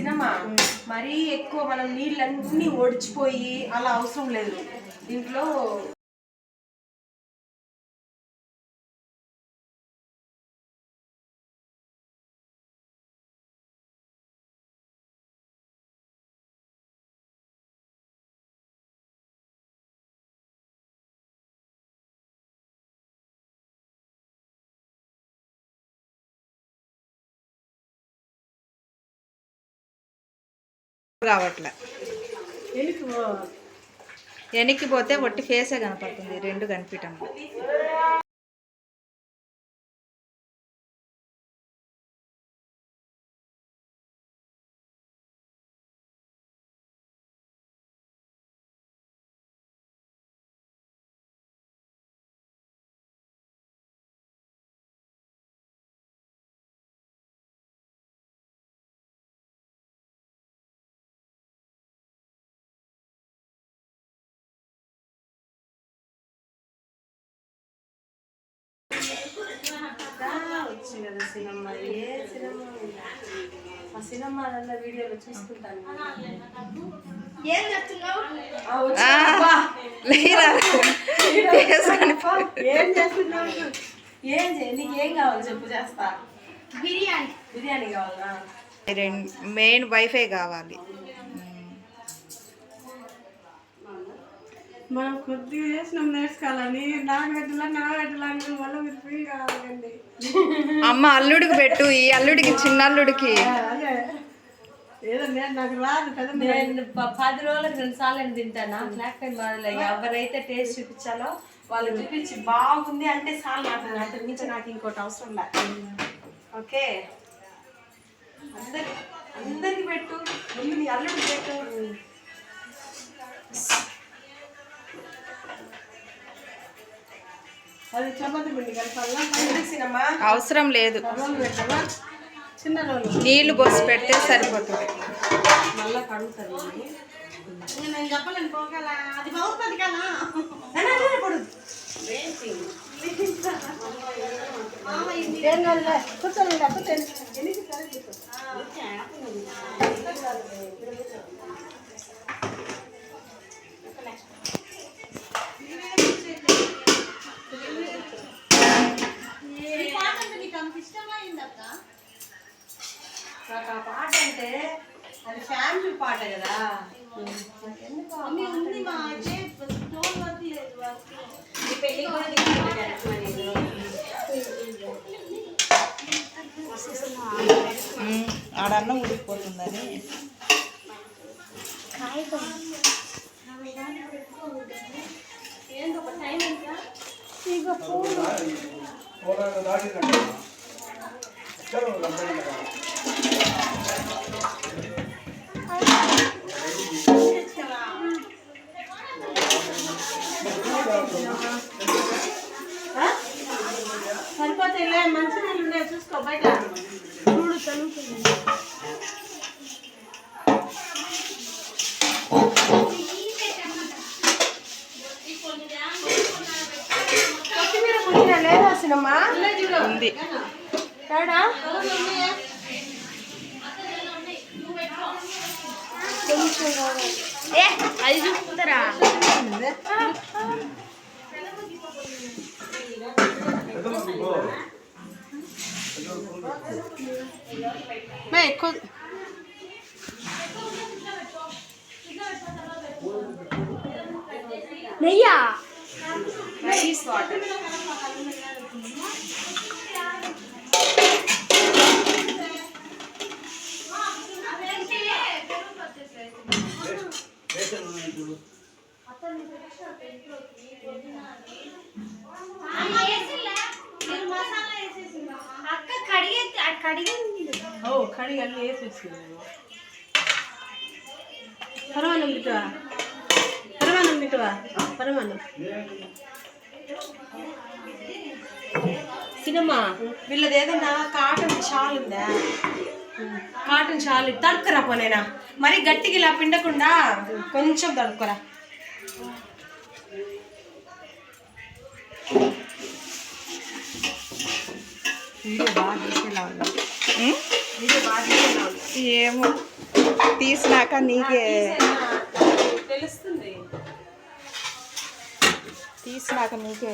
Cinema. మరీ ఎక్కువ మనం నీళ్ళన్నీ ఒడిచిపోయి అలా అవసరం లేదు. దీంట్లో రావట్లే. వెనక్కి పోతే ఒట్టి ఫేసే కనపడుతుంది రెండు కనిపించడం కదా సినిమా. ఏ సినిమా? ఆ సినిమా అన్న వీడియోలో చూసుకుంటాను. ఏం చెప్తున్నావు ఆ, వచ్చి అబ్బా! లేరా? ఫేస్ కనిపి ఏం చేస్తున్నావు? ఏం చేయ నీకు ఏం కావాలి చెప్పు చేస్తా. బిర్యానీ. బిర్యానీ కావాలా? మెయిన్ వైఫై కావాలి. మనం కొద్దిగా చేసినాం నేర్చుకోవాలని నాకు పెట్టాలా నా పెట్టాలా అని మళ్ళీ అమ్మ అల్లుడికి పెట్టు ఈ అల్లుడికి చిన్న అల్లుడికి నేను నాకు రాదు కదా మీరు. నేను ప- పది రోజులకు రెండు సార్లు తింటాను? నాకు లేకపోతే బాధలే ఎవరైతే టేస్ట్ చూపించాలో వాళ్ళు చూపించి బాగుంది అంటే చాలు నాకు. అంత మించి నాకు ఇంకోటి అవసరం లేదు ఓకే? అందరి అందరికి పెట్టు. అల్లుడికి పెట్టు. అది చపాతి పిండి కలపాలా? ఎందుకు సినిమా అవసరం లేదు. చిన్న నీళ్ళు పోసి పెడితే సరిపోతుంది. మళ్ళా కడుగుతాను నేను. చెప్పలేను పోగల. అది బాగుంటుంది కదా. ఏం కాదులే. కూర్చోండి కూర్చోండి నాకు ఆ పాట అంటే అది ఫ్యామిలీ పాట కదా మమ్మీ ఉంది మా అయితే టోన్ వద్దు లేదు ఈ పెళ్ళి కూడా ఆడన్న ఉడికిపోతుందని ఏంది ఒక టైం ఎంత సరిపోతాయిలే మంచి నీళ్ళు ఉన్నాయి చూసుకో బయట. చూడు తనుకుంది కొత్తిమీర పుదీనా లేదా సినిమా ఉంది. ఏ అది చూసుకుంటారా? మే ఎక్కువ నెయ్యా? రైస్ వాటర్ అక్క కడిగే కడిగింది ఓ కడిగి అన్నీ వేసేసింది సినిమా వీళ్ళది ఏదైనా కాటన్ షాల్ ఉందా? కాటన్ షాల్ తడుకురా పోనేనా మరి గట్టిగా ఇలా పిండకుండా కొంచెం తడుకురా ఏమో తీసినాక నీకే తీసేనా? తెలుస్తుంది తీసినాక నీకే